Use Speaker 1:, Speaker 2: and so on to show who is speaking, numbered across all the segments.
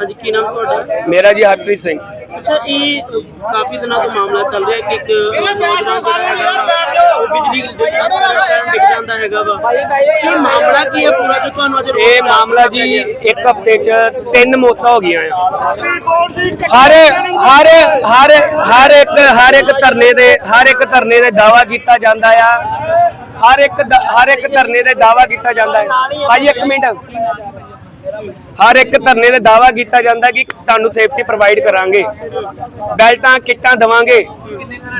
Speaker 1: ਹਾਂਜੀ ਕੀ ਨਾਮ ਤੁਹਾਡਾ?
Speaker 2: ਮੇਰਾ ਜੀ ਹਰਪ੍ਰੀਤ ਸਿੰਘ।
Speaker 1: ਅੱਛਾ ਇਹ ਕਾਫੀ ਦਿਨਾਂ ਤੋਂ ਮਾਮਲਾ ਚੱਲ ਰਿਹਾ ਕਿ ਇੱਕ ਨੌਜਵਾਨ ਜਿਹੜਾ ਹੈਗਾ ਵਾ, ਉਹ ਬਿਜਲੀ ਡਿੱਗ ਜਾਂਦਾ ਹੈਗਾ ਵਾ। ਕੀ ਮਾਮਲਾ ਕੀ ਹੈ ਪੂਰਾ ਜੋ ਤੁਹਾਨੂੰ ਅੱਜ
Speaker 2: ਇਹ ਮਾਮਲਾ ਜੀ ਇੱਕ ਹਫ਼ਤੇ 'ਚ ਤਿੰਨ ਮੌਤਾਂ ਹੋ ਗਈਆਂ ਆ। ਹਰ ਹਰ ਹਰ ਹਰ ਇੱਕ ਹਰ ਇੱਕ ਧਰਨੇ ਦੇ ਹਰ ਇੱਕ ਧਰਨੇ ਦੇ ਦਾਵਾ ਕੀਤਾ ਜਾਂਦਾ ਆ। ਹਰ ਇੱਕ ਹਰ ਇੱਕ ਧਰਨੇ ਦੇ ਦਾਵਾ ਕੀਤਾ ਜਾਂਦਾ ਹੈ ਭਾਈ ਇੱਕ ਮਿੰਟ। ਹਰ ਇੱਕ ਧਰਨੇ ਦੇ ਦਾਵਾ ਕੀਤਾ ਜਾਂਦਾ ਕਿ ਤੁਹਾਨੂੰ ਸੇਫਟੀ ਪ੍ਰੋਵਾਈਡ ਕਰਾਂਗੇ। ਬੈਲਟਾਂ, ਕਿੱਟਾਂ ਦਵਾਂਗੇ।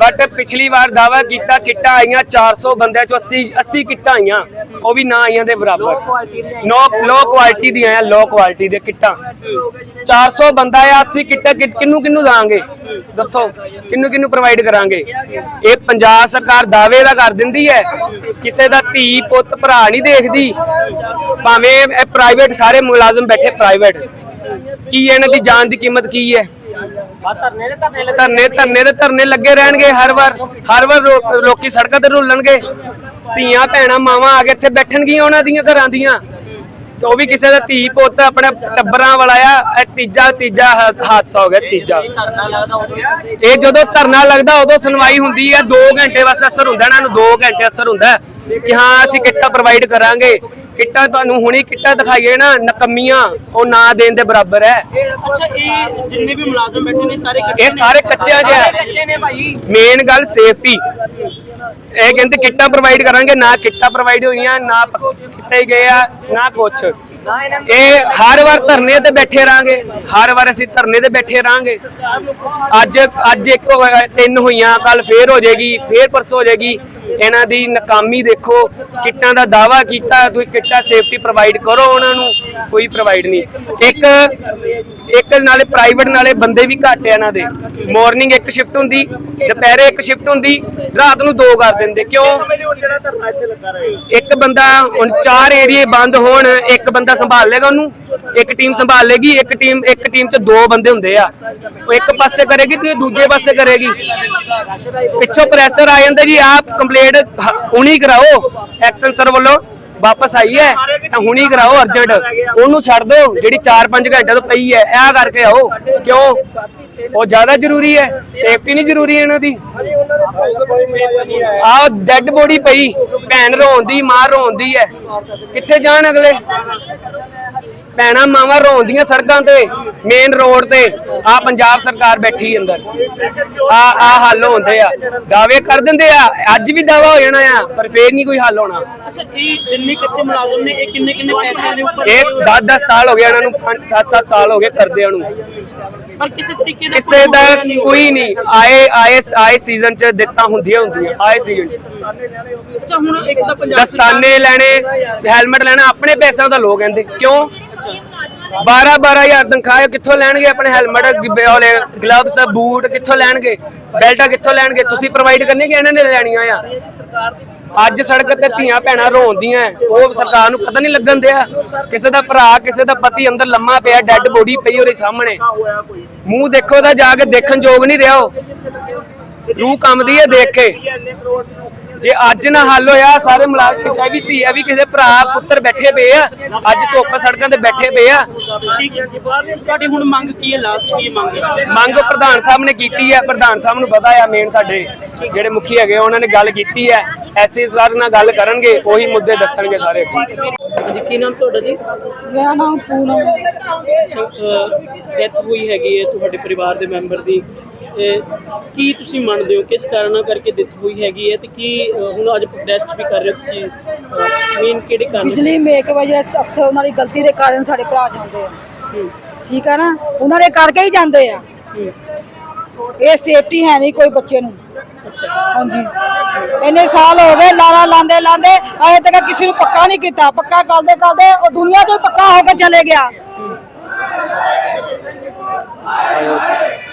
Speaker 2: ਬਟ ਪਿਛਲੀ ਵਾਰ ਦਾਵਾ ਕੀਤਾ, ਕਿੱਟਾਂ ਆਈਆਂ 400 ਬੰਦਿਆਂ ਚੋਂ 80 80 ਕਿੱਟਾਂ ਆਈਆਂ। ਉਹ ਵੀ ਨਾ ਆਈਆਂ ਦੇ ਬਰਾਬਰ। ਨੋ ਲੋ ਕੁਆਲਿਟੀ ਦੀਆਂ ਆ ਲੋ ਕੁਆਲਿਟੀ ਦੇ ਕਿੱਟਾਂ। 400 ਬੰਦਾ ਆ 80 ਕਿੱਟਾਂ ਕਿ- ਕਿਹਨੂੰ ਕਿਹਨੂੰ ਦਾਂਗੇ ਦੱਸੋ ਕਿਹਨੂੰ ਕਿਹਨੂੰ ਪ੍ਰੋਵਾਈਡ ਕਰਾਂਗੇ? ਇਹ ਪੰਜਾਬ ਸਰਕਾਰ ਦਾਅਵੇ ਦਾ ਕਰ ਦਿੰਦੀ ਹੈ। ਕਿਸੇ ਦਾ ਧੀ, ਪੁੱਤ, ਭਰਾ ਨਹੀਂ ਦੇਖਦੀ। ਭਾਵੇਂ ਇਹ ਪ੍ਰਾਈਵੇਟ ਸਾਰੇ ਮੁਲਾਜ਼ਮ ਬੈਠੇ ਪ੍ਰਾਈਵੇਟ ਕੀ ਇਹਨਾਂ ਦੀ ਜਾਨ ਦੀ ਕੀਮਤ ਕੀ ਹੈ? ਧਰਨੇ ਧਰਨੇ ਦੇ ਧਰਨੇ ਲੱਗੇ ਰਹਿਣਗੇ ਹਰ ਵਾਰ। ਹਰ ਵਾਰ ਲੋਕੀ ਸੜਕਾਂ ਤੇ ਰੁਲਣਗੇ। ਧੀਆਂ, ਭੈਣਾਂ, ਮਾਵਾਂ ਆ ਕੇ ਇੱਥੇ ਬੈਠਣਗੀਆਂ ਉਹਨਾਂ ਦੀਆਂ, ਘਰਾਂ ਦੀਆਂ। ਤੇ ਉਹ ਵੀ ਕਿਸੇ ਦਾ ਧੀ ਪੁੱਤ ਆਪਣੇ ਟੱਬਰਾਂ ਵਾਲਾ ਆ ਇਹ ਤੀਜਾ ਤੀਜਾ ਹਾਦਸਾ ਹੋ ਗਿਆ ਤੀਜਾ। ਇਹ ਜਦੋਂ ਧਰਨਾ ਲੱਗਦਾ ਉਦੋਂ ਸੁਣਵਾਈ ਹੁੰਦੀ ਹੈ 2 ਘੰਟੇ ਵਾਸਤੇ ਅਸਰ ਹੁੰਦਾ ਇਹਨਾਂ ਨੂੰ 2 ਘੰਟੇ ਅਸਰ ਹੁੰਦਾ। ਹੈ ਕਿ ਹਾਂ ਅਸੀਂ ਕਿੱਟਾਂ ਪ੍ਰੋਵਾਈਡ ਕਰਾਂਗੇ। ਕਿੱਟਾਂ ਤੁਹਾਨੂੰ ਹੁਣੀ ਕਿੱਟਾਂ ਦਿਖਾਈਏ ਨਾ ਨਕਮੀਆਂ ਉਹ ਨਾ ਦੇਣ ਦੇ ਬਰਾਬਰ ਹੈ।
Speaker 1: ਅੱਛਾ ਇਹ ਜਿੰਨੇ ਵੀ ਮੁਲਾਜ਼ਮ ਬੈਠੇ ਨੇ ਸਾਰੇ ਇਕੱਠੇ
Speaker 2: ਇਹ ਸਾਰੇ ਕੱਚਿਆਂ ਜਿਹਾ
Speaker 1: ਕੱਚੇ ਨੇ ਭਾਈ।
Speaker 2: ਮੇਨ ਗੱਲ ਸੇਫਟੀ ਇਹ ਕਹਿੰਦੇ ਕਿੱਟਾਂ ਪ੍ਰੋਵਾਈਡ ਕਰਾਂਗੇ, ਨਾ ਕਿੱਟਾਂ ਪ੍ਰੋਵਾਈਡ ਹੋਈਆਂ, ਨਾ ਪ- ਕਿੱਟੇ ਗਏ ਆ, ਨਾ ਕੁਛ। ਇਹ ਹਰ ਵਾਰ ਧਰਨੇ ਤੇ ਬੈਠੇ ਰਾਂਗੇ ਹਰ ਵਾਰ ਅਸੀਂ ਧਰਨੇ ਤੇ ਬੈਠੇ ਰਾਂਗੇ ਅੱਜ ਅੱਜ ਇੱਕ ਤਿੰਨ ਹੋਈਆਂ ਕੱਲ ਫੇਰ ਹੋ ਜਾਏਗੀ, ਫੇਰ ਪਰਸੋਂ ਹੋ ਜਾਏਗੀ। ਇਹਨਾਂ ਦੀ ਨਾਕਾਮੀ ਦੇਖੋ, ਕਿੱਟਾਂ ਦਾ ਦਾਵਾ ਕੀਤਾ ਤੁਸੀਂ ਕਿੱਟਾਂ ਸੇਫਟੀ ਪ੍ਰੋਵਾਈਡ ਕਰੋ ਉਹਨਾਂ ਨੂੰ, ਕੋਈ ਪ੍ਰੋਵਾਈਡ ਨਹੀਂ। ਇੱਕ ਇੱਕ ਨਾਲੇ ਪ੍ਰਾਈਵੇਟ ਨਾਲੇ ਬੰਦੇ ਵੀ ਘੱਟ ਆ ਇਹਨਾਂ ਦੇ। ਮਾਰਨਿੰਗ ਇੱਕ ਸ਼ਿਫਟ ਹੁੰਦੀ, ਦੁਪਹਿਰੇ ਇੱਕ ਸ਼ਿਫਟ ਹੁੰਦੀ, ਰਾਤ ਨੂੰ ਦੋ ਕਰ ਦਿੰਦੇ। ਕਿਉਂ? ਇੱਕ ਬੰਦਾ ਹੁਣ ਚਾਰ ਏਰੀਏ ਬੰਦ ਹੋਣ, ਇੱਕ ਬੰਦਾ ਸੰਭਾਲ ਲੇਗਾ ਉਹਨੂੰ। ਇੱਕ ਟੀਮ ਸੰਭਾਲ ਲੇਗੀ ਇੱਕ ਟੀਮ ਇੱਕ ਟੀਮ 'ਚ ਦੋ ਬੰਦੇ ਹੁੰਦੇ ਆ। ਉਹ ਇੱਕ ਪਾਸੇ ਕਰੇਗੀ ਤੇ ਦੂਜੇ ਪਾਸੇ ਕਰੇਗੀ। ਪਿੱਛੋਂ ਪ੍ਰੈਸ਼ਰ ਆ ਜਾਂਦਾ ਜੀ, ਆਪ ਕੰਪਲੀਟ ਹੁਣੀ ਕਰਾਓ। ਐਕਸ਼ਨ ਸਰ ਵੱਲੋਂ ਵਾਪਸ ਆਈ ਹੈ, ਤਾਂ ਹੁਣੀ ਕਰਾਓ ਅਰਜੈਂਟ ਉਹਨੂੰ ਛੱਡ ਦਿਓ ਜਿਹੜੀ 4-5 ਘੰਟੇ ਤੋਂ ਪਈ ਹੈ ਇਹ ਕਰਕੇ ਆਓ। ਕਿਉਂ? ਉਹ ਜ਼ਿਆਦਾ ਜ਼ਰੂਰੀ ਹੈ ਸੇਫਟੀ ਨਹੀਂ ਜ਼ਰੂਰੀ ਇਹਨਾਂ ਦੀ। ਆਹ ਡੈੱਡ ਬੋਡੀ ਪਈ, ਭੈਣ ਰੋਂਦੀ, ਮਾਂ ਰੋਂਦੀ ਹੈ। ਕਿੱਥੇ ਜਾਣ ਅਗਲੇ? ਭੈਣਾਂ ਮਾਵਾਂ ਰੋਂਦੀਆਂ ਸੜਕਾਂ ਤੇ ਮੇਨ ਰੋਡ ਤੇ ਆ ਪੰਜਾਬ ਸਰਕਾਰ ਬੈਠੀ ਅੰਦਰ। ਆ ਆ ਹੱਲ ਹੁੰਦੇ ਆ। ਦਾਅਵੇ ਕਰ ਦਿੰਦੇ ਆ ਅੱਜ ਵੀ ਦਾਵਾ ਹੋ ਜਾਣਾ ਆ ਪਰ ਫੇਰ ਨਹੀਂ ਕੋਈ ਹੱਲ ਹੋਣਾ।
Speaker 1: ਅੱਛਾ ਇਹ ਜਿੰਨੇ ਕੱਚੇ ਮੁਲਾਜ਼ਮ ਨੇ ਇਹ ਕਿੰਨੇ ਕਿੰਨੇ ਪੈਸਿਆਂ ਦੇ ਉੱਪਰ
Speaker 2: ਇਸ 10-10 ਸਾਲ ਹੋ ਗਏ ਇਹਨਾਂ ਨੂੰ 7-7 ਸਾਲ ਹੋ ਗਏ ਕਰਦਿਆਂ ਨੂੰ।
Speaker 1: ਪਰ ਕਿਸੇ ਤਰੀਕੇ ਦਾ
Speaker 2: ਕਿਸੇ ਦਾ ਕੋਈ ਨਹੀਂ ਆਏ ਆਏ ਆਏ ਸੀਜ਼ਨ ਚ ਦਿੱਤਾ ਹੁੰਦੀਆਂ ਹੁੰਦੀਆਂ ਆਏ ਸੀਜ਼ਨ ਚ।
Speaker 1: ਅੱਛਾ ਹੁਣ ਇੱਕ ਤਾਂ ਪੰਜਾਬ
Speaker 2: ਦਸਤਾਨੇ ਲੈਣੇ ਹੈਲਮਟ ਲੈਣਾ ਆਪਣੇ ਪੈਸਿਆਂ ਦਾ ਲੋਕ ਕਹਿੰਦੇ। ਕਿਉਂ? 12 12000 ਤਨਖਾਹ ਕਿੱਥੋਂ ਲੈਣਗੇ? ਆਪਣੇ ਹੈਲਮਟ ਵਾਲੇ ਗਲਵਸ, ਬੂਟ ਕਿੱਥੋਂ ਲੈਣਗੇ? ਬੈਲਟਾਂ ਕਿੱਥੋਂ ਲੈਣਗੇ? ਤੁਸੀਂ ਪ੍ਰੋਵਾਈਡ ਕਰਨੇ ਕਿ ਇਹਨਾਂ ਨੇ ਲੈਣੀਆਂ ਆ? ਅੱਜ ਸੜਕ ਤੇ ਧੀਆਂ ਭੈਣਾਂ ਰੋਂਦੀਆਂ ਉਹ ਸਰਕਾਰ ਨੂੰ ਪਤਾ ਨਹੀਂ ਲੱਗਣ ਦਿਆ। ਕਿਸੇ ਦਾ ਭਰਾ, ਕਿਸੇ ਦਾ ਪਤੀ ਅੰਦਰ ਲੰਮਾ ਪਿਆ, ਡੈੱਡ ਬੋਡੀ ਪਈ ਉਹਦੇ ਸਾਹਮਣੇ। ਮੂੰਹ ਦੇਖੋ ਤਾਂ ਜਾ ਕੇ ਦੇਖਣ ਯੋਗ ਨਹੀਂ ਰਿਹਾ ਉਹ। ਰੂਹ ਕੰਮਦੀ ਹੈ ਦੇਖ ਕੇ। ਜੇ ਅੱਜ ਨਾ ਹੱਲ ਹੋਇਆ ਸਾਰੇ ਮੁਲਾਕ ਕਿਸੇ ਵੀ ਧੀ ਆ ਵੀ ਕਿਸੇ ਭਰਾ ਪੁੱਤਰ ਬੈਠੇ ਪਏ ਆ ਅੱਜ ਧੁੱਪ ਸੜਕਾਂ ਤੇ ਬੈਠੇ ਪਏ ਆ।
Speaker 1: ਠੀਕ ਹੈ ਜੀ ਤੁਹਾਡੀ ਹੁਣ ਮੰਗ ਕੀ ਹੈ? ਲਾਸਟ ਕੀ ਮੰਗ ਹੈ?
Speaker 2: ਮੰਗ ਪ੍ਰਧਾਨ ਸਾਹਿਬ ਨੇ ਕੀਤੀ ਹੈ ਪ੍ਰਧਾਨ ਸਾਹਿਬ ਨੂੰ ਪਤਾ ਆ ਮੇਨ ਸਾਡੇ ਜਿਹੜੇ ਮੁਖੀ ਹੈਗੇ ਉਹਨਾਂ ਨੇ ਗੱਲ ਕੀਤੀ ਹੈ ਐਸੀ ਸਰ ਨਾਲ ਗੱਲ ਕਰਨਗੇ ਉਹੀ ਮੁੱਦੇ ਦੱਸਣਗੇ ਸਾਰੇ।
Speaker 1: ਹਾਂਜੀ ਕੀ ਨਾਮ ਤੁਹਾਡਾ ਜੀ?
Speaker 3: ਮੇਰਾ ਨਾਮ ਪੂਨਮ ਹੈ।
Speaker 1: ਡੈਥ ਹੋਈ ਹੈਗੀ ਹੈ ਤੁਹਾਡੇ ਪਰਿਵਾਰ ਦੇ ਮੈਂਬਰ ਦੀ। ਕੀ ਤੁਸੀਂ ਮੰਨਦੇ ਹੋ? ਕਿਸ ਕਾਰਨਾਂ ਕਰਕੇ ਡੈਥ ਹੋਈ ਹੈਗੀ ਹੈ ਤੇ ਕੀ ਹੁਣ ਅੱਜ ਪ੍ਰੋਟੈਸਟ ਵੀ ਕਰ ਰਹੇ ਹੋ ਤੁਸੀਂ? ਮੇਨ ਕਿਹੜੇ ਕਾਰਨ?
Speaker 3: ਬਿਜਲੀ ਮੇਕ ਵਜ੍ਹਾ ਅਫਸਰ ਉਹਨਾਂ ਦੀ ਗਲਤੀ ਦੇ ਕਾਰਨ ਸਾਡੇ ਭਰਾ ਜਾਂਦੇ ਆ। ਠੀਕ ਹੈ ਨਾ? ਉਹਨਾਂ ਦੇ ਕਰਕੇ ਹੀ ਜਾਂਦੇ ਆ। ਇਹ ਸੇਫਟੀ ਹੈ ਨਹੀਂ ਕੋਈ ਬੱਚੇ ਨੂੰ। ਹਾਂਜੀ। ਇੰਨੇ ਸਾਲ ਹੋ ਗਏ ਲਾਰਾ ਲਾਂਦੇ ਲਾਂਦੇ ਅਜੇ ਤੱਕ ਕਿਸੇ ਨੂੰ ਪੱਕਾ ਨਹੀਂ ਕੀਤਾ। ਪੱਕਾ ਕਰਦੇ ਕਰਦੇ ਉਹ ਦੁਨੀਆ ਤੋਂ ਪੱਕਾ ਹੋ ਕੇ ਚਲੇ ਗਿਆ।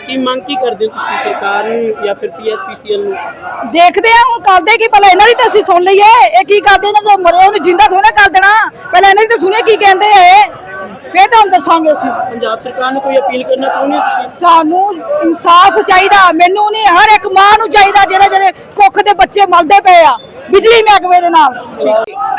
Speaker 1: ਕੀ ਮੰਗ ਕੀ ਕਰਦੇ ਹੋ ਤੁਸੀਂ ਸਰਕਾਰ ਨੂੰ ਜਾਂ ਫਿਰ ਪੀਐਸਪੀਸੀਐਲ ਨੂੰ?
Speaker 3: ਦੇਖਦੇ ਆ, ਹੁਣ ਕਰਦੇ ਕੀ? ਪਹਿਲਾਂ ਇਹਨਾਂ ਦੀ ਤਾਂ ਅਸੀਂ ਸੁਣ ਲਈਏ। ਇਹ ਕੀ ਕਰਦੇ ਇਹਨਾਂ ਦਾ ਮਰੇ ਉਹਨੂੰ ਜਿੰਦਾ ਥੋੜਾ ਕਰ ਦੇਣਾ। ਪਹਿਲਾਂ ਇਹਨਾਂ ਦੀ ਤਾਂ ਸੁਣੀਏ ਕੀ ਕਹਿੰਦੇ ਆ ਇਹ? ਫੇਰ ਤੁਹਾਨੂੰ ਦੱਸਾਂਗੇ ਅਸੀਂ।
Speaker 1: ਪੰਜਾਬ ਸਰਕਾਰ ਨੂੰ ਕੋਈ ਅਪੀਲ ਕਰਨਾ ਚਾਹੁੰਦੇ ਹੋ ਤੁਸੀਂ?
Speaker 3: ਸਾਨੂੰ ਇਨਸਾਫ ਚਾਹੀਦਾ ਮੈਨੂੰ ਨਹੀਂ ਹਰ ਇੱਕ ਮਾਂ ਨੂੰ ਚਾਹੀਦਾ ਜਿਹੜੇ ਜਿਹੜੇ ਕੁੱਖ ਦੇ ਬੱਚੇ ਮਲਦੇ ਪਏ ਆ ਬਿਜਲੀ ਮਹਿਕਮੇ ਦੇ ਨਾਲ।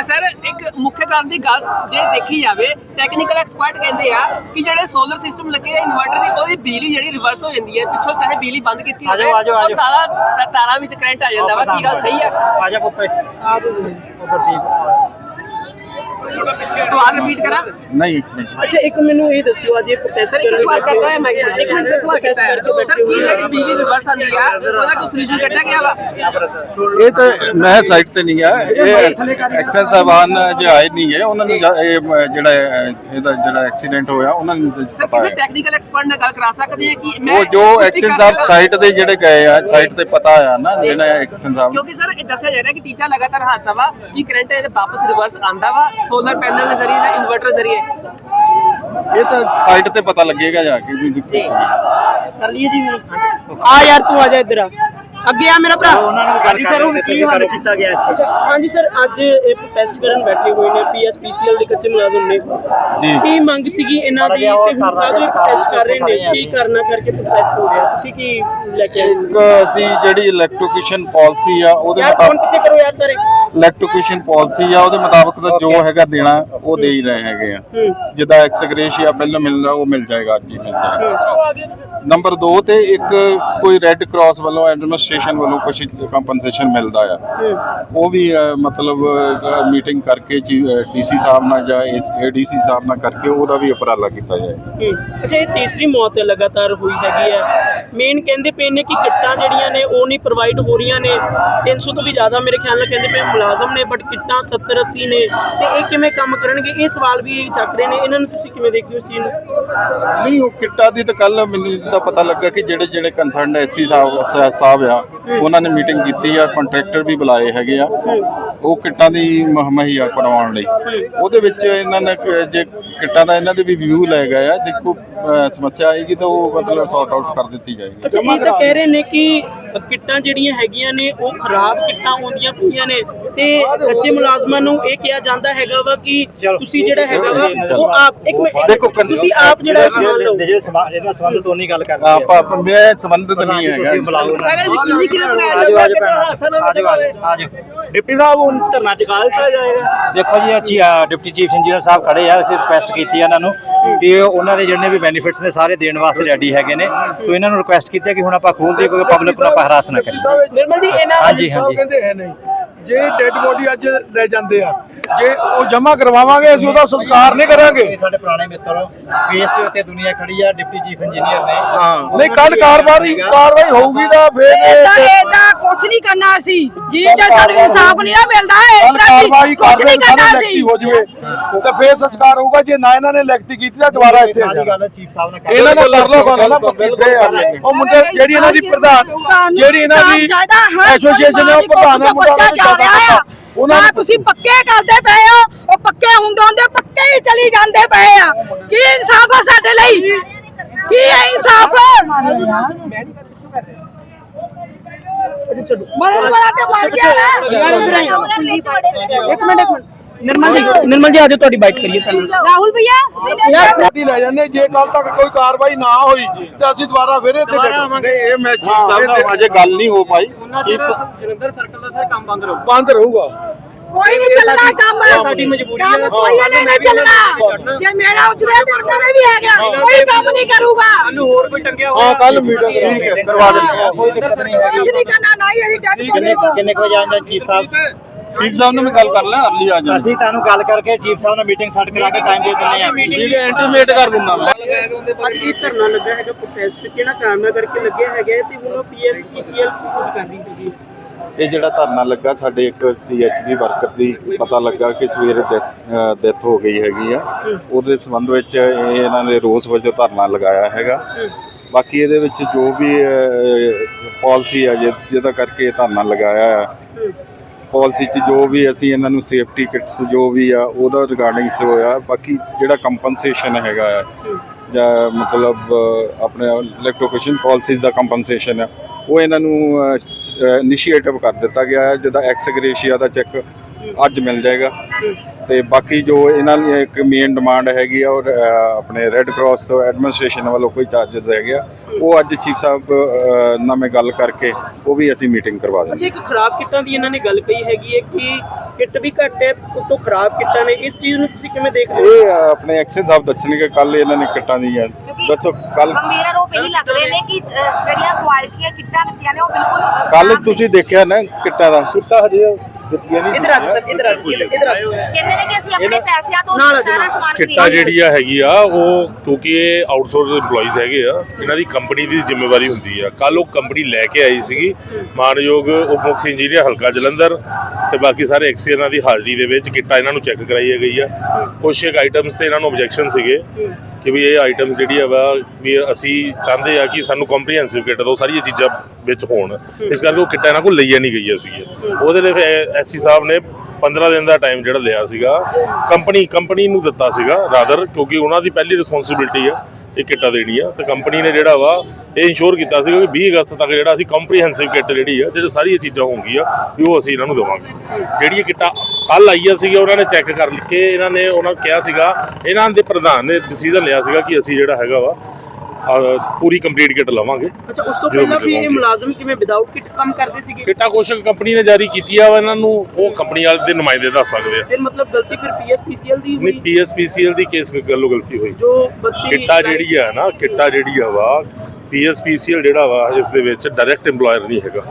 Speaker 4: ਸਰ ਇੱਕ ਮੁੱਖ ਕਾਰਨ ਦੀ ਗੱਲ ਜੇ ਦੇਖੀ ਜਾਵੇ ਟੈਕਨੀਕਲ ਐਕਸਪਰਟ ਕਹਿੰਦੇ ਆ ਕਿ ਜਿਹੜੇ ਸੋਲਰ ਸਿਸਟਮ ਲੱਗੇ ਆ ਇਨਵਰਟਰ ਦੀ ਉਹਦੀ ਬਿਜਲੀ ਜਿਹੜੀ ਰਿਵਰਸ ਹੋ ਜਾਂਦੀ ਹੈ। ਪਿੱਛੋਂ ਚਾਹੇ ਬਿਜਲੀ ਬੰਦ ਕੀਤੀ ਹੋਵੇ
Speaker 5: ਆਜੋ, ਆਜੋ,
Speaker 4: ਉਹ
Speaker 5: ਆਜੋ।
Speaker 4: ਤਾਰਾ ਤਾਰਾ ਵਿੱਚ ਕਰੰਟ ਆ ਜਾਂਦਾ ਵਾ ਕੀ ਗੱਲ ਸਹੀ ਆ?
Speaker 5: ਆ ਜਾ ਪੁੱਤ। ਉਹ ਗੁਰਦੀਪ
Speaker 4: ਸਵਾਲ ਰਿਪੀਟ ਕਰਾਂ?
Speaker 5: ਨਹੀਂ ਇੱਕ ਮਿੰਟ।
Speaker 1: ਅੱਛਾ ਇੱਕ ਮੈਨੂੰ ਇਹ ਦੱਸਿਓ ਅੱਜ ਇਹ ਪ੍ਰੋਟੈਸਟ
Speaker 4: ਇੱਕ ਸਵਾਲ ਕਰਦਾ ਹੈ ਮੈਂ ਇੱਕ ਮਿੰਟ ਸਰ ਸਵਾਲ ਕਰਦਾ ਹੈ। ਸਰ ਕੀ ਜਿਹੜੀ ਬਿਜਲੀ ਰਿਵਰਸ ਆਂਦੀ ਆ? ਉਹਦਾ ਕੋਈ ਸੋਲੂਸ਼ਨ ਕੱਢਿਆ ਗਿਆ ਵਾ?
Speaker 5: ਇਹ ਤਾਂ ਮੈਂ ਸਾਈਟ ਤੇ ਨਹੀਂ ਗਿਆ। ਇਹ ਐਕਸੈਸ ਸਾਹਿਬਾਨ ਜੇ ਆਏ ਨਹੀਂ ਗਏ ਉਹਨਾਂ ਨੂੰ ਜਿਹੜਾ ਹੈ, ਇਹਦਾ ਜਿਹੜਾ ਐਕਸੀਡੈਂਟ ਹੋਇਆ ਉਹਨਾਂ ਨੂੰ
Speaker 4: ਸਰ
Speaker 5: ਪਤਾ
Speaker 4: ਕਿਸੇ
Speaker 5: ਹੈ।
Speaker 4: ਟੈਕਨੀਕਲ ਐਕਸਪਰਟ ਨਾਲ ਗੱਲ ਕਰਾ ਸਕਦੇ ਆ ਕਿ ਮੈਂ
Speaker 5: ਉਹ ਜੋ
Speaker 4: ਕਰ
Speaker 5: ਸਾਹਿਬ ਸਾਈਟ ਤੇ ਜਿਹੜੇ ਗਏ ਆ ਸਾਈਟ ਤੇ ਪਤਾ ਆ ਨਾ ਜਿਹੜਾ ਐਕਸ਼ਨ ਸਾਹਿਬ
Speaker 4: ਕਿਉਂਕਿ ਸਰ ਇਹ ਦੱਸਿਆ ਜਾ ਰਿਹਾ ਕਿ ਤੀਜਾ ਲਗਾਤਾਰ ਹਾਦਸਾ ਵਾ ਕਿ ਕਰੰਟ ਇਹਦੇ ਵਾਪਸ ਰਿਵਰਸ ਆਂਦਾ ਵਾ ਸੋਲਰ ਪੈਨਲ ਦੇ ਜ਼ਰੀਏ ਜਾਂ ਇਨਵਰਟਰ ਜ਼ਰੀਏ?
Speaker 5: ਇਹ ਤਾਂ ਸਾਈਟ ਤੇ ਪਤਾ ਲੱਗੇਗਾ ਜਾ ਕੇ ਵੀ ਕਿਸ ਤਰ੍ਹਾਂ।
Speaker 1: ਕਰ ਲਈਏ ਜੀ ਆ ਯਾਰ ਤੂੰ ਆ ਜਾ ਇੱਧਰ ਆ। ਅੱਗੇ ਆ ਮੇਰਾ ਭਰਾ।
Speaker 2: ਹਾਂਜੀ ਸਰ ਹੁਣ ਕੀ ਹੱਲ ਕੀਤਾ ਗਿਆ ਇੱਥੇ।
Speaker 1: ਅੱਛਾ ਹਾਂਜੀ ਸਰ ਅੱਜ ਇਹ ਪ੍ਰੋਟੈਸਟ ਕਰਨ ਬੈਠੇ ਹੋਏ ਨੇ ਪੀਐਸਪੀਸੀਐਲ ਦੇ ਕੱਚੇ ਮੁਲਾਜ਼ਮ ਨੇ।
Speaker 5: ਜੀ।
Speaker 1: ਕੀ ਮੰਗ ਸੀਗੀ ਇਹਨਾਂ ਦੀ? ਤੇ ਹੁਣ ਕਾਹਦੇ ਪ੍ਰੋਟੈਸਟ ਕਰ ਰਹੇ ਨੇ। ਕੀ ਕਰਨਾ ਕਰਕੇ ਪ੍ਰੋਟੈਸਟ ਹੋ ਰਿਹਾ? ਤੁਸੀਂ ਕੀ ਲੈ ਕੇ ਆਏ? ਹੋ?
Speaker 5: ਇੱਕ ਅਸੀਂ ਜਿਹੜੀ ਇਲੈਕਟ੍ਰੀਕੇਸ਼ਨ ਪਾਲਿਸੀ ਆ ਉਹਦੇ
Speaker 1: ਯਾਰ ਫੋਨ ਪਿੱਛੇ ਕਰੋ ਯਾਰ ਸਾਰੇ।
Speaker 5: ਇਲੈਕਟ੍ਰੀਕੇਸ਼ਨ ਪਾਲਿਸੀ ਆ ਉਹਦੇ ਮੁਤਾਬਕ ਤਾਂ ਜੋ ਹੈਗਾ ਦੇਣਾ ਉਹ ਦੇ ਹੀ ਰਹੇ ਹੈਗੇ ਆ। ਜਿੱਦਾਂ ਐਕਸਗ੍ਰੇਸ਼ੀਆ ਪਹਿਲਾਂ ਮਿਲਦਾ ਉਹ ਮਿਲ ਜਾਏਗਾ ਅੱਜ ਹੀ ਮਿਲ ਜਾਏਗਾ। ਨੰਬਰ 2 ਤੇ ਇੱਕ ਕੋਈ ਰੈੱਡ ਕਰਾਸ ਵੱਲੋਂ ਐਡਮਿਨਿਸਟ੍ਰੇਸ਼ਨ ਵੱਲੋਂ ਕੁਝ ਕੰਪਨਸੇਸ਼ਨ ਮਿਲਦਾ ਆ। ਉਹ ਵੀ ਮਤਲਬ ਮੀਟਿੰਗ ਕਰਕੇ ਡੀਸੀ ਸਾਹਿਬ ਨਾਲ ਜਾਂ ਏਡੀਸੀ ਸਾਹਿਬ ਨਾਲ ਕਰਕੇ ਉਹਦਾ ਵੀ ਉਪਰਾਲਾ ਕੀਤਾ ਜਾਏ।
Speaker 1: ਅੱਛਾ ਇਹ ਤੀਸਰੀ ਮੌਤ ਲਗਾਤਾਰ ਹੋਈ ਹੈਗੀ ਹੈ। ਮੇਨ ਕਹਿੰਦੇ ਪਏ ਨੇ ਕਿ ਕਿੱਟਾਂ ਜਿਹੜੀਆਂ ਨੇ ਉਹ ਨਹੀਂ ਪ੍ਰੋਵਾਈਡ ਹੋ ਰਹੀਆਂ ਨੇ। 300 ਤੋਂ ਵੀ ਜ਼ਿਆਦਾ ਮੇਰੇ ਖਿਆਲ ਨਾਲ ਕਹਿੰਦੇ ਪਏ ਮੁਲਾਜ਼ਮ ਨੇ ਬਟ ਕਿੱਟਾਂ 70 80 ਨੇ। ਤੇ ਇਹ ਕਿਵੇਂ ਕੰਮ ਕਰਨਗੇ? ਇਹ ਸਵਾਲ ਵੀ ਚੱਕ ਰਹੇ ਨੇ। ਇਹਨਾਂ ਨੂੰ ਤੁਸੀਂ ਕਿਵੇਂ ਦੇਖਦੇ ਹੋ ਇਸ ਚੀਜ਼ ਨੂੰ?
Speaker 5: ਨਹੀਂ ਉਹ ਕਿੱਟਾਂ ਦੀ ਤਾਂ ਕੱਲ ਮੈਨੂੰ ਜਿੱਦਾਂ ਪਤਾ ਲੱਗਾ ਕਿ ਜਿਹੜੇ ਜਿਹੜੇ ਕੰਸਰਨ ਐਸਸੀ ਸਾਹਿਬ ਸਾਹਿਬ ਆ not ਉਹਨਾਂ ਨੇ ਮੀਟਿੰਗ ਕੀਤੀ ਆ ਕੰਟਰੈਕਟਰ ਵੀ ਬੁਲਾਏ ਹੈਗੇ ਆ। ਉਹ ਕਿੱਟਾਂ ਦੀ ਮ- ਮੁਹੱਈਆ ਕਰਵਾਉਣ ਲਈ। ਉਹਦੇ ਵਿੱਚ ਇਹਨਾਂ ਨੇ ਜੇ ਕਿੱਟਾਂ ਦਾ ਇਹਨਾਂ ਦੇ ਵੀ ਵਿਊ ਲੈ ਗਏ ਆ ਜੇ ਕੋਈ ਸਮੱਸਿਆ ਆਏਗੀ ਤਾਂ ਉਹ ਮਤਲਬ ਸੌਟ ਆਊਟ ਕਰ ਦਿੱਤੀ ਜਾਏਗੀ।
Speaker 1: ਅੱਛਾ ਇਹ ਤਾਂ ਕਹਿ ਰਹੇ ਨੇ ਕਿ ਕਿੱਟਾਂ ਜਿਹੜੀਆਂ ਹੈਗੀਆਂ ਨੇ ਉਹ ਖਰਾਬ ਕਿੱਟਾਂ ਆਉਂਦੀਆਂ ਪਈਆਂ ਨੇ। ਤੇ ਕੱਚੇ ਮੁਲਾਜ਼ਮਾਂ ਨੂੰ ਇਹ ਕਿਹਾ ਜਾਂਦਾ ਹੈਗਾ ਵਾ ਕਿ ਤੁਸੀਂ ਜਿਹੜਾ ਹੈਗਾ ਵਾ ਉਹ ਆਪ ਇੱਕ ਮਿੰਟ
Speaker 5: ਦੇਖੋ,
Speaker 1: ਤੁਸੀਂ ਆਪ ਜਿਹੜਾ ਸਮਾਨ ਲਓ।
Speaker 6: ਜਿਹੜੇ ਸਮਾਨ ਇਹਦਾ ਸੰਬੰਧ ਤੋਂ ਨਹੀਂ ਗੱਲ ਕਰਦੇ
Speaker 5: ਆਪਾਂ ਆਪਾਂ- ਮੈਂ ਸੰਬੰਧਿਤ ਨਹੀਂ ਹੈਗਾ।
Speaker 6: ਤੁਸੀਂ ਬੁਲਾਓ
Speaker 4: ਸਰ ਯਕੀਨੀ ਕਿਵੇਂ ਬਣਾਇਆ
Speaker 6: ਆਜੋ
Speaker 4: ਜਾਊਗਾ
Speaker 6: ਆਜੋ
Speaker 4: ਕਿ
Speaker 6: ਭੈਣ।
Speaker 4: ਹਾਦਸਾ ਨਾ
Speaker 6: ਆਜੋ
Speaker 4: ਵਾਪਰੇ
Speaker 6: ਆਜੋ
Speaker 2: ਡਿਪਟੀ ਸਾਹਿਬ ਹੁਣ ਧਰਨਾ ਚੁਕਾ ਦਿੱਤਾ ਜਾਏਗਾ।
Speaker 6: ਦੇਖੋ ਜੀ ਅੱਛੀ ਡਿਪਟੀ ਚੀਫ ਇੰਜੀਨੀਅਰ ਸਾਹਿਬ ਖੜੇ ਆ ਅਸੀਂ ਰਿਕੁਐਸਟ ਕੀਤੀ ਆ ਇਹਨਾਂ ਨੂੰ ਕਿ ਉਹਨਾਂ ਦੇ ਜਿੰਨੇ ਵੀ ਬੈਨੀਫਿਟਸ ਨੇ ਸਾਰੇ ਦੇਣ ਵਾਸਤੇ ਰੈਡੀ ਹੈਗੇ ਨੇ। ਤੋਂ ਇਹਨਾਂ ਨੂੰ ਰਿਕੁਐਸਟ ਕੀਤੀ ਹੈ ਕਿ ਹੁਣ ਆਪਾਂ ਖੋਲ ਦਈਏ ਕਿਉਂਕਿ ਪਬਲਿਕ ਨੂੰ ਆਪਾਂ ਹਰਾਸ ਨਾ ਕਰੀਏ।
Speaker 1: ਨਿਰਮਲ ਜੀ ਇਹਨਾਂ
Speaker 6: ਹਾਂਜੀ ਹਾਂਜੀ।
Speaker 7: ਕਹਿੰਦੇ ਹੈ ਨਹੀਂ। ਜੇ ਡੈਡ ਬੋਡੀ ਅੱਜ ਲੈ ਜਾਂਦੇ ਆ ਜੇ ਉਹ ਜਮ੍ਹਾਂ ਕਰਵਾਵਾਂਗੇ ਅਸੀਂ ਉਹਦਾ ਸੰਸਕਾਰ ਨਹੀਂ ਕਰਾਂਗੇ।
Speaker 6: ਸਾਡੇ ਪੁਰਾਣੇ ਮਿੱਤਰ ਫੇਸ ਦੇ ਉੱਤੇ ਦੁਨੀਆ ਖੜੀ ਆ ਡਿਪਟੀ ਚੀਫ ਇੰਜੀਨੀਅਰ ਨੇ।
Speaker 5: ਹਾਂ।
Speaker 7: ਨਹੀਂ ਕੱਲ ਕਾਰਵਾਈ ਕਾਰਵਾਈ ਹੋਊਗੀ ਤਾਂ ਫੇਰ
Speaker 3: ਇਹਦਾ
Speaker 7: ਇਹ-
Speaker 3: ਇਹਦਾ ਕੁਝ ਨਹੀਂ ਕਰਨਾ ਸੀ ਜੀ ਜੇ ਸਾਨੂੰ ਇਨਸਾਫ ਨਹੀਂ ਮਿਲਦਾ
Speaker 7: ਕੱਲ ਕਾਰਵਾਈ
Speaker 3: ਕੁਝ ਨਹੀਂ ਕਰਨਾ ਸੀ
Speaker 7: ਹੋ ਜਵੇ। ਤਾਂ ਫੇਰ ਸੰਸਕਾਰ ਹੋਊਗਾ ਜੇ ਨਾ ਇਹਨਾਂ ਨੇ ਲੈਕਟੀ ਕੀਤੀ ਤਾਂ ਦੁਬਾਰਾ ਇੱਥੇ ਆ ਜਾਣਾ।
Speaker 6: ਗੱਲ ਚੀਫ ਸਾਹਿਬ ਨੇ
Speaker 7: ਇਹਨਾਂ ਨੇ ਕਰ ਲਓ ਗੱਲ। ਨਾ ਪੱਕੀ ਉਹ ਮੁੰਡੇ ਜਿਹੜੀ ਇਹਨਾਂ ਦੀ ਪ੍ਰਧਾਨ ਜਿਹੜੀ ਇਹਨਾਂ ਦੀ ਐਸੋਸੀਏਸ਼ਨ ਹੈ ਉਹ ਪ੍ਰਧਾਨ ਹੈ ਮੁੰਡਾ
Speaker 3: ਆ।
Speaker 7: ਉਹਨਾਂ
Speaker 3: ਨਾ
Speaker 7: ਨੂੰ
Speaker 3: ਤੁਸੀਂ ਪੱਕੇ ਕਰਦੇ ਪਏ ਹੋ ਉਹ ਪੱਕੇ ਹੁੰਦੇ ਹੁੰਦੇ ਪੱਕੇ ਹੀ ਚਲੀ ਜਾਂਦੇ ਪਏ ਆ। ਕੀ ਇਨਸਾਫ ਆ ਸਾਡੇ ਲਈ? ਕੀ ਹੈ ਇਨਸਾਫ? ਮਰਨ ਵਾਲਾ ਤੇ ਮਰ ਗਿਆ ਨਾ।
Speaker 1: ਯਾਰ ਉਧਰ ਆਈ। ਇੱਕ ਮਿੰਟ ਇੱਕ ਮਿੰਟ। ਨਿਰਮਲ ਜੀ ਨਿਰਮਲ ਜੀ ਆਜੋ ਤੁਹਾਡੀ ਬਾਈਟ ਕਰੀਏ ਪਹਿਲਾਂ।
Speaker 3: ਰਾਹੁਲ ਭਈਆ
Speaker 7: ਯਾਰ ਗੱਡੀ ਲੈ ਜਾਂਦੇ ਜੇ ਕੱਲ ਤੱਕ ਕੋਈ ਕਾਰਵਾਈ ਨਾ ਹੋਈ ਤੇ ਅਸੀਂ ਦੁਬਾਰਾ ਫਿਰ ਇੱਥੇ ਬੈਠਾਂਗੇ
Speaker 5: ਨਹੀਂ ਇਹ ਮੈਂ ਚੀਫ ਸਾਹਿਬ ਨਾਲ ਅਜੇ ਗੱਲ ਨਹੀਂ ਹੋ ਪਾਈ। ਚੀਫ
Speaker 1: ਜਲੰਧਰ ਸਰਕਲ ਦਾ ਸਰ ਕੰਮ ਬੰਦ ਰਹੂ
Speaker 7: ਬੰਦ ਰਹੂਗਾ।
Speaker 3: ਕੋਈ ਨਹੀਂ ਚੱਲਣਾ ਕੰਮ।
Speaker 1: ਸਾਡੀ ਮਜਬੂਰੀ ਹੈ।
Speaker 3: ਕੋਈ ਨੇ ਨਹੀਂ ਚੱਲਣਾ। ਜੇ ਮੇਰਾ ਉਹਨਾਂ ਨੇ ਵੀ ਹੈਗਾ ਕੋਈ ਕੰਮ ਨਹੀਂ ਕਰੂਗਾ।
Speaker 1: ਸਾਨੂੰ ਹੋਰ ਕੋਈ ਟੰਗਿਆ
Speaker 7: ਹਾਂ ਕੱਲ ਮੀਟਿੰਗ
Speaker 5: ਠੀਕ ਹੈ ਕਰਵਾ ਦਿੰਦੇ
Speaker 6: ਕੋਈ ਦਿੱਕਤ ਨਹੀਂ ਹੈਗੀ।
Speaker 3: ਕੁਝ ਨਹੀਂ ਕਰਨਾ ਨਾ ਹੀ ਅਸੀਂ ਡੱਟ
Speaker 6: ਕਿੰਨੇ ਕਿੰਨੇ ਕੁ ਵਜੇ ਆਉਂਦਾ ਚੀਫ ਸਾਹਿਬ?
Speaker 5: ਚੀਫ ਸਾਹਿਬ ਨਾਲ ਮੈਂ ਗੱਲ ਕਰ ਲਿਆ ਅਰਲੀ ਆ ਜਾਣਾ।
Speaker 6: ਅਸੀਂ ਤੁਹਾਨੂੰ ਗੱਲ ਕਰਕੇ ਚੀਫ ਸਾਹਿਬ ਨਾਲ ਮੀਟਿੰਗ ਸੈੱਟ ਕਰਾ ਕੇ ਟਾਈਮ ਦੇ ਦਿੰਦੇ ਆ
Speaker 5: ਠੀਕ ਹੈ ਇੰਟੀਮੇਟ ਕਰ ਦਿੰਦਾ ਮੈਂ।
Speaker 1: ਅੱਜ ਇਹ ਧਰਨਾ ਲੱਗਾ ਹੈਗਾ ਪ੍ਰੋਟੈਸਟ ਕਿਹੜਾ ਕਾਰਨ ਕਰਕੇ ਲੱਗਿਆ ਹੈਗਾ ਤੇ ਹੁਣ ਪੀਐਸਪੀਸੀਐਲ ਕੁਝ ਕਰ ਰਹੀ ਹੈਗੀ।
Speaker 5: ਇਹ ਜਿਹੜਾ ਧਰਨਾ ਲੱਗਾ ਸਾਡੇ ਇੱਕ ਸੀਐਚਬੀ ਵਰਕਰ ਦੀ ਪਤਾ ਲੱਗਾ ਕਿ ਸਵੇਰੇ ਡੈਥ ਹੋ ਗਈ ਹੈਗੀ ਆ। ਉਹਦੇ ਸੰਬੰਧ ਵਿੱਚ ਇਹ ਇਹਨਾਂ ਨੇ ਰੋਸ ਵਜੋਂ ਧਰਨਾ ਲਗਾਇਆ ਹੈਗਾ। ਬਾਕੀ ਇਹਦੇ ਵਿੱਚ ਜੋ ਵੀ ਪਾਲਿਸੀ ਆ ਜਿਹਦਾ ਕਰਕੇ ਇਹ ਧਰਨਾ ਲਗਾਇਆ ਆ। ਪਾਲਿਸੀ 'ਚ ਜੋ ਵੀ ਅਸੀਂ ਇਹਨਾਂ ਨੂੰ ਸੇਫਟੀ ਕਿਟਸ ਜੋ ਵੀ ਆ, ਉਹਦਾ ਰਿਗਾਰਡਿੰਗ 'ਚ ਹੋਇਆ। ਬਾਕੀ ਜਿਹੜਾ ਕੰਪਨਸੇਸ਼ਨ ਹੈਗਾ ਆ, ਜਾਂ ਮਤਲਬ ਆਪਣੇ ਇਲੈਕਟ੍ਰੀਕੇਸ਼ਨ ਪਾਲਿਸੀਜ਼ ਦਾ ਕੰਪਨਸੇਸ਼ਨ ਆ, ਉਹ ਇਹਨਾਂ ਨੂੰ ਇਨੀਸ਼ੀਏਟਿਵ ਕਰ ਦਿੱਤਾ ਗਿਆ ਹੈ। ਜਿਹਦਾ ਐਕਸਗ੍ਰੇਸ਼ੀਆ ਦਾ ਚੈੱਕ ਅੱਜ ਮਿਲ ਜਾਏਗਾ। ਤੇ ਬਾਕੀ ਜੋ ਇਹਨਾਂ ਦੀ ਇੱਕ ਮੇਨ ਡਿਮਾਂਡ ਹੈਗੀ ਆ ਔਰ ਆਪਣੇ ਰੈੱਡ ਕਰਾਸ ਤੋਂ ਐਡਮਿਨਿਸਟ੍ਰੇਸ਼ਨ ਵੱਲੋਂ ਕੋਈ ਚਾਰजेस ਹੈਗੇ ਆ ਉਹ ਅੱਜ ਚੀਫ ਸਾਹਿਬ ਨਾਲ ਮੈਂ ਗੱਲ ਕਰਕੇ ਉਹ ਵੀ ਅਸੀਂ ਮੀਟਿੰਗ ਕਰਵਾ
Speaker 1: ਅੱਛਾ
Speaker 5: ਦਿੰਦੇ
Speaker 1: ਇੱਕ ਖਰਾਬ ਕਿੱਟਾਂ ਦੀ ਇਹਨਾਂ ਨੇ ਗੱਲ ਕਹੀ ਹੈਗੀ ਹੈ ਕਿ ਕਿੱਟ ਵੀ ਘੱਟ ਹੈ ਉਤੋਂ ਖਰਾਬ ਕਿੱਟਾਂ ਨੇ ਇਸ ਚੀਜ਼ ਨੂੰ ਤੁਸੀਂ ਕਿਵੇਂ ਦੇਖਦੇ ਹੋ?
Speaker 5: ਇਹ ਆਪਣੇ ਐਕਸ਼ਨ ਸਾਹਿਬ ਦੱਸਣਗੇ ਕੱਲ ਇਹਨਾਂ ਨੇ ਕਿੱਟਾਂ ਦੀਆਂ ਦੱਸੋ ਕੱਲ
Speaker 8: ਗੰਭੀਰ ਆਰੋਪ ਇਹ ਲੱਗ ਰਹੇ ਨੇ ਕਿ ਜਿਹੜੀਆਂ ਕੁਆਲਿਟੀਆਂ ਕਿੱਟਾਂ ਦਿੱਤੀਆਂ ਨੇ ਉਹ ਬਿਲਕੁਲ
Speaker 5: ਕੱਲ ਤੁਸੀਂ ਦੇਖਿਆ ਨਾ ਕਿੱਟਾਂ ਦਾ? ਕਿੱਟਾਂ ਹਜੇ ਦਿੱਤੀਆਂ ਨਹੀਂ
Speaker 1: ਇਧਰ ਆ ਸਰ ਇਧਰ ਆ ਇਧਰ ਆ।
Speaker 8: ਕਹਿੰਦੇ ਨੇ ਕਿ ਅਸੀਂ ਆਪਣੇ ਪੈਸਿਆਂ ਤੋਂ
Speaker 1: ਨਾਲ ਆ
Speaker 8: ਸਾਰਾ
Speaker 1: ਜਨਾਬ।
Speaker 8: ਸਮਾਨ
Speaker 9: ਕਿੱਟਾ
Speaker 8: ਖਰੀਦਦੇ
Speaker 9: ਜਿਹੜੀ ਆ ਹੈਗੀ ਆ ਉਹ ਕਿਉਂਕਿ ਇਹ ਆਊਟਸੋਰਸ EMPLOYEES ਹੈਗੇ ਆ ਇਹਨਾਂ ਦੀ ਕੰਪਨੀ ਦੀ ਜ਼ਿੰਮੇਵਾਰੀ ਹੁੰਦੀ ਆ। ਕੱਲ ਉਹ ਕੰਪਨੀ ਲੈ ਕੇ ਆਈ ਸੀਗੀ ਮਾਨਯੋਗ ਉਪ ਮੁੱਖ ਇੰਜੀਨੀਅਰ ਹਲਕਾ ਜਲੰਧਰ ਤੇ ਬਾਕੀ ਸਾਰੇ ਐਕਸੀਅਨਾਂ ਦੀ ਹਾਜ਼ਰੀ ਦੇ ਵਿੱਚ ਕਿੱਟਾ ਇਹਨਾਂ ਨੂੰ ਚੈੱਕ ਕਰਾਈ ਗਈ ਆ ਕੁਝ ਇੱਕ ਆਈਟਮਸ ਤੇ ਇਹਨਾਂ ਨੂੰ ਆਬਜੈਕਸ਼ਨ ਸੀਗੇ। ਕਿ ਵੀ ਇਹ ਆਈਟਮਸ ਜਿਹੜੀ ਆ ਵਾ, ਵੀ ਅਸੀਂ ਚਾਹੁੰਦੇ ਆ ਕਿ ਸਾਨੂੰ ਕੰਪਰੀਹੈਂਸਿਵ ਕਿੱਟ ਦੋ, ਸਾਰੀਆਂ ਚੀਜ਼ਾਂ ਵਿੱਚ ਹੋਣ। ਇਸ ਕਰਕੇ ਉਹ ਕਿੱਟਾਂ ਇਹਨਾਂ ਕੋਲ ਲਈਆਂ ਨਹੀਂ ਗਈਆਂ ਸੀਗੀਆਂ। ਉਹਦੇ ਲਈ ਐਸਸੀ ਸਾਹਿਬ ਨੇ 15 ਦਿਨ ਦਾ ਟਾਈਮ ਜਿਹੜਾ ਲਿਆ ਸੀਗਾ ਕੰਪਨੀ ਕੰਪਨੀ ਨੂੰ ਦਿੱਤਾ ਸੀਗਾ ਰਾਦਰ ਕਿਉਂਕਿ ਉਹਨਾਂ ਦੀ ਪਹਿਲੀ ਰਿਸਪੌਂਸਿਬਿਲਟੀ ਆ। ਇਹ ਕਿੱਟਾਂ ਦੇਣੀ ਆ ਤੇ ਕੰਪਨੀ ਨੇ ਜਿਹੜਾ ਵਾ ਇਹ ਇੰਸ਼ੋਰ ਕੀਤਾ ਸੀਗਾ ਕਿ 20 ਅਗਸਤ ਤੱਕ ਜਿਹੜਾ ਅਸੀਂ ਕੰਪਰੀਹੈਂਸਿਵ ਕਿੱਟ ਜਿਹੜੀ ਆ, ਜਿਹੜੇ ਸਾਰੀਆਂ ਚੀਜ਼ਾਂ ਹੋਣਗੀਆਂ, ਵੀ ਉਹ ਅਸੀਂ ਇਹਨਾਂ ਨੂੰ ਦੇਵਾਂਗੇ। ਜਿਹੜੀ ਇਹ ਕਿੱਟਾਂ ਕੱਲ ਆਈਆਂ ਸੀਗੀਆਂ, ਉਹਨਾਂ ਨੇ ਚੈੱਕ ਕਰ ਕੇ ਇਹਨਾਂ ਨੇ ਉਹਨਾਂ ਨੂੰ ਕਿਹਾ ਸੀਗਾ, ਇਹਨਾਂ ਦੇ ਪ੍ਰਧਾਨ ਨੇ ਡਿਸੀਜਨ ਲਿਆ ਸੀਗਾ ਕਿ ਅਸੀਂ ਜਿਹੜਾ ਹੈਗਾ ਵਾ ਅਹ, ਪੂਰੀ ਕੰਪਲੀਟ ਕਿੱਟ ਲਵਾਂਗੇ।
Speaker 1: ਅੱਛਾ ਉਸ ਤੋਂ
Speaker 9: ਜੋ
Speaker 1: ਪਹਿਲਾਂ ਵੀ ਇਹ। ਮੁਲਾਜ਼ਮ ਕਿਵੇਂ ਵਿਦਆਊਟ ਕਿੱਟ ਕੰਮ ਕਰਦੇ ਸੀਗੇ?
Speaker 9: ਕਿੱਟਾਂ ਕੁਛ ਕੰਪਨੀ ਨੇ ਜਾਰੀ ਕੀਤੀਆਂ ਵਾ ਇਹਨਾਂ ਨੂੰ ਉਹ ਕੰਪਨੀ ਵਾਲੇ ਦੇ ਨੁਮਾਇੰਦੇ ਦੱਸ ਸਕਦੇ ਆ।
Speaker 1: ਫਿਰ ਮਤਲਬ ਗਲਤੀ ਫਿਰ ਪੀਐਸਪੀਸੀਐਲ ਦੀ
Speaker 9: ਨਹੀਂ
Speaker 1: ਹੋਈ?
Speaker 9: ਪੀਐਸਪੀਸੀਐਲ ਦੀ ਕੇਸ ਗੱਲੋਂ ਗਲਤੀ ਹੋਈ।
Speaker 1: ਜੋ 32
Speaker 9: ਕਿੱਟਾ ਜਿਹੜੀ ਆ ਨਾ ਕਿੱਟਾ ਜਿਹੜੀ ਆ ਵਾ ਪੀਐਸਪੀਸੀਐਲ ਜਿਹੜਾ ਵਾ ਇਸ ਦੇ ਵਿੱਚ ਡਾਇਰੈਕਟ EMPLOYER ਨਹੀਂ ਹੈਗਾ।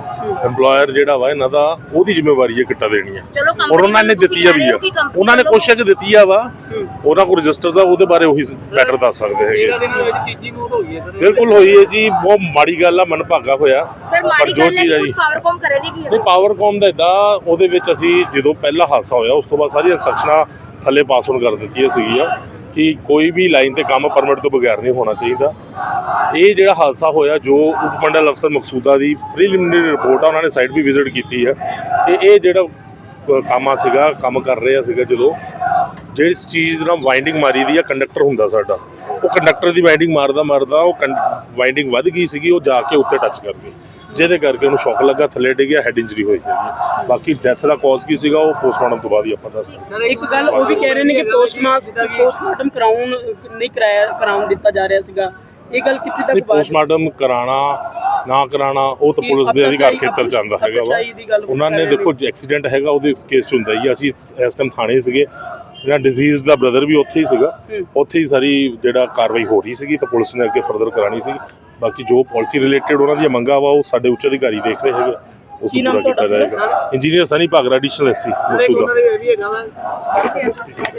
Speaker 9: EMPLOYER ਜਿਹੜਾ ਵਾ ਇਹਨਾਂ ਦਾ ਉਹਦੀ ਜ਼ਿੰਮੇਵਾਰੀ ਹੈ ਕਿੱਟਾ ਦੇਣੀ ਆ
Speaker 8: ਚਲੋ
Speaker 9: ਔਰ ਉਹਨਾਂ ਨੇ ਦਿੱਤੀ ਆ ਵੀ ਆ।
Speaker 8: ਹੋ
Speaker 9: ਉਹਨਾਂ ਨੇ ਕੋਸ਼ਿਸ਼ ਦਿੱਤੀ ਆ ਵਾ ਉਹਨਾਂ ਕੋਲ ਰਜਿਸਟਰਸ ਆ ਉਹਦੇ ਬਾਰੇ ਉਹੀ ਬੈਟਰ ਦੱਸ ਸਕਦੇ ਹੈਗੇ।
Speaker 1: ਦਿਨ ਦੇ ਵਿੱਚ ਤੀਜੀ ਮੌਤ ਹੋਈ ਹੈ ਸਰ।
Speaker 9: ਬਿਲਕੁਲ ਹੋਈ ਹੈ ਜੀ ਬਹੁਤ ਮਾੜੀ ਗੱਲ ਆ ਮਨਭਾਗਾ ਹੋਇਆ।
Speaker 8: ਸਰ
Speaker 9: ਪਰ
Speaker 8: ਮਾੜੀ
Speaker 9: ਜੋ
Speaker 8: ਗੱਲ ਹੈ
Speaker 9: ਚੀਜ਼ ਆ ਜੀ
Speaker 8: ਪਾਵਰਕੌਮ ਕਰੇਗੀ ਕੀ
Speaker 9: ਨਹੀਂ ਪਾਵਰਕੌਮ ਦਾ ਇਦਾਂ ਉਹਦੇ ਵਿੱਚ ਅਸੀਂ ਜਦੋਂ ਪਹਿਲਾ ਹਾਦਸਾ ਹੋਇਆ ਉਸ ਤੋਂ ਬਾਅਦ ਸਾਰੀਆਂ ਇੰਸਟਰਕਸ਼ਨਾਂ ਥੱਲੇ ਪਾਸ ਆਨ ਕਰ ਦਿੱਤੀਆਂ ਸੀਗੀਆਂ। ਕਿ ਕੋਈ ਵੀ ਲਾਈਨ ਤੇ ਕੰਮ ਪਰਮਿਟ ਤੋਂ ਬਗੈਰ ਨਹੀਂ ਹੋਣਾ ਚਾਹੀਦਾ। ਇਹ ਜਿਹੜਾ ਹਾਦਸਾ ਹੋਇਆ ਜੋ ਉਪ ਮੰਡਲ ਅਫਸਰ ਮਕਸੂਦਾ ਦੀ ਪ੍ਰੀਲਿਮਿਨਰੀ ਰਿਪੋਰਟ ਆ ਉਹਨਾਂ ਨੇ ਸਾਈਟ ਵੀ ਵਿਜ਼ਿਟ ਕੀਤੀ ਹੈ। ਤੇ ਇਹ ਜਿਹੜਾ ਅ, ਕੰਮ ਆ ਸੀਗਾ ਕੰਮ ਕਰ ਰਿਹਾ ਸੀਗਾ ਜਦੋਂ ਜਿਸ ਚੀਜ਼ ਨਾਲ ਵਾਈਂਡਿੰਗ ਮਾਰੀ ਦੀ ਆ ਕੰਡਕਟਰ ਹੁੰਦਾ ਸਾਡਾ। ਉਹ ਕੰਡਕਟਰ ਦੀ ਵਾਈਂਡਿੰਗ ਮਾਰਦਾ ਮਾਰਦਾ ਉਹ ਵਾਈਂਡਿੰਗ ਵੱਧ ਗਈ ਸੀਗੀ ਉਹ ਜਾ ਕੇ ਉੱਤੇ ਟੱਚ ਕਰ ਗਈ ਜਿਹਦੇ ਕਰਕੇ ਉਹਨੂੰ ਸ਼ੌਕ ਲੱਗਾ ਥੱਲੇ ਡਿੱਗਿਆ ਹੈਡ ਇੰਜਰੀ ਹੋਈ ਹੈਗੀ ਬਾਕੀ ਡੈਥ ਦਾ ਕਾਜ਼ ਕੀ ਸੀਗਾ ਉਹ ਪੋਸਟਮਾਰਟਮ ਤੋਂ ਬਾਅਦ ਹੀ ਆਪਾਂ ਦੱਸ ਸਕਦੇ
Speaker 1: ਇੱਕ ਗੱਲ ਉਹ ਵੀ ਕਹਿ ਰਹੇ ਨੇ ਕਿ ਪੋਸਟਮਾਰਟਮ ਪੋਸਟਮਾਰਟਮ ਕਰਾਉਣ ਨਹੀਂ ਕਰਾਇਆ ਕਰਾਉਣ ਦਿੱਤਾ ਜਾ ਰਿਹਾ ਸੀਗਾ। ਇਹ ਗੱਲ ਕਿੱਥੇ ਤੱਕ ਬਾਤ
Speaker 9: ਪੋਸਟਮਾਰਟਮ ਕਰਾਣਾ ਨਾ ਕਰਾਣਾ ਉਹ ਤਾਂ ਪੁਲਿਸ ਦੇ ਅਧਿਕਾਰ ਖੇਤਰ ਚ ਹੈਗਾ ਵਾ। ਉਹਨਾਂ ਨੇ ਦੇਖੋ ਐਕਸੀਡੈਂਟ ਹੈਗਾ ਉਹਦੇ ਕੇਸ ਚ ਹੁੰਦਾ ਹੀ ਆ। ਅਸੀਂ ਇਸ- ਟਾਈਮ ਥਾਣੇ ਸੀਗੇ। ਜਿਹੜਾ ਡਿਜ਼ੀਜ਼ ਦਾ ਬ੍ਰਦਰ ਵੀ ਉੱਥੇ ਹੀ ਸੀਗਾ।
Speaker 1: ਹੂੰ।
Speaker 9: ਉੱਥੇ ਹੀ ਸਾਰੀ ਜਿਹੜਾ ਕਾਰਵਾਈ ਹੋ ਰਹੀ ਸੀਗੀ ਤਾਂ ਪੁਲਿਸ ਨੇ ਅੱਗੇ ਫਰਦਰ ਕਰਾਣੀ ਸੀ ਬਾਕੀ ਜੋ ਪਾਲਿਸੀ ਰਿਲੇਟਡ ਉਹਨਾਂ ਦੀਆਂ ਮੰਗਾਂ ਵਾ ਉਹ ਸਾਡੇ ਉੱਚ ਅਧਿਕਾਰੀ ਦੇਖ ਰਹੇ ਹੈਗੇ ਉਸ ਨੂੰ ਪੂਰਾ ਕੀਤਾ? ਜਾਏਗਾ। Engineer Sunny Bhagra additional SC Masuda.